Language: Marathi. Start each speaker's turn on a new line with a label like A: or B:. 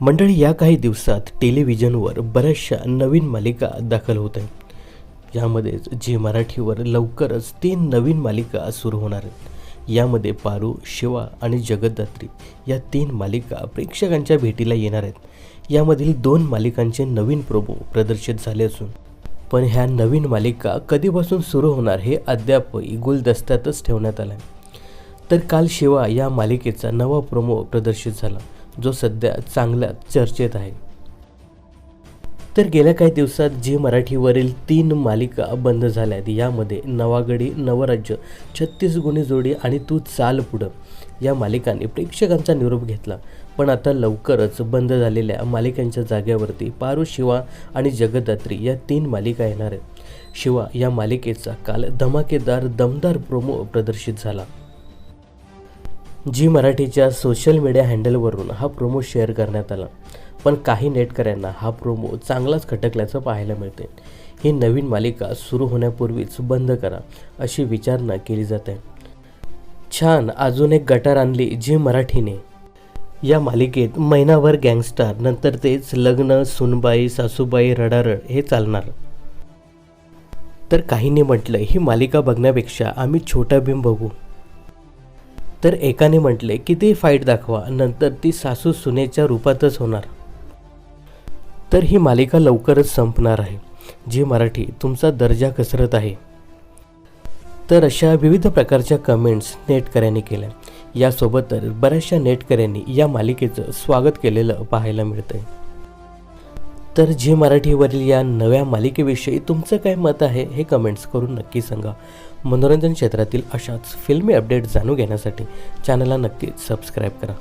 A: मंडळी या काही दिवसात टेलिव्हिजनवर बऱ्याचशा नवीन मालिका दाखल होत आहेत. यामध्येच जे मराठीवर लवकरच तीन नवीन मालिका सुरू होणार आहेत. यामध्ये पारू शिवा आणि जगद्धात्री या तीन मालिका प्रेक्षकांच्या भेटीला येणार आहेत. यामधील दोन मालिकांचे नवीन प्रोमो प्रदर्शित झाले असून पण ह्या नवीन मालिका कधीपासून सुरू होणार हे अद्यापही गुलदस्त्यातच ठेवण्यात आलं आहे तर काल शिवा या मालिकेचा नवा प्रोमो प्रदर्शित झाला. जो सध्या चांगल्या चर्चेत आहे. तर गेल्या काही दिवसात जी मराठीवरील तीन मालिका बंद झाल्या आहेत यामध्ये नवागडी नवराज्य छत्तीस गुणी जोडी आणि तू चाल पुढं या मालिकांनी प्रेक्षकांचा निरोप घेतला. पण आता लवकरच बंद झालेल्या मालिकांच्या जागेवरती पारू शिवा आणि जगदात्री या तीन मालिका येणार आहेत. शिवा या मालिकेचा काल धमाकेदार दमदार प्रोमो प्रदर्शित झाला. जी मराठीच्या सोशल मीडिया हँडलवरून हा प्रोमो शेअर करण्यात आला. पण काही नेटकऱ्यांना हा प्रोमो चांगलाच खटकल्याचं पाहायला मिळते ही नवीन मालिका सुरू होण्यापूर्वीच बंद करा अशी विचारणा केली जाते. छान अजून एक गटार आणली जी मराठीने. या मालिकेत महिनाभर गँगस्टार नंतर तेच लग्न सुनबाई सासूबाई रडारड हे चालणार. तर काहींनी म्हटलं ही मालिका बघण्यापेक्षा आम्ही छोटा भीम बघू. तर एकाने म्हटले की ती फाईट दाखवा नंतर ती सासू सुनेच्या रूपातच होणार. तर ही मालिका लवकरच संपणार आहे जी मराठी तुमचा दर्जा कसरत आहे. तर अशा विविध प्रकारच्या कमेंट्स नेटकऱ्यांनी केल्या. यासोबतच बऱ्याचशा नेटकऱ्यांनी या मालिकेचं स्वागत केलेलं पाहायला मिळतंय. तर जे मराठीवरील या नव्या मालिकेविषयी तुमचं काय मत आहे हे कमेंट्स करून नक्की सांगा. मनोरंजन क्षेत्रातील अशाच फिल्मी अपडेट जाणून घेण्यासाठी चॅनलला नक्कीच सबस्क्राईब करा.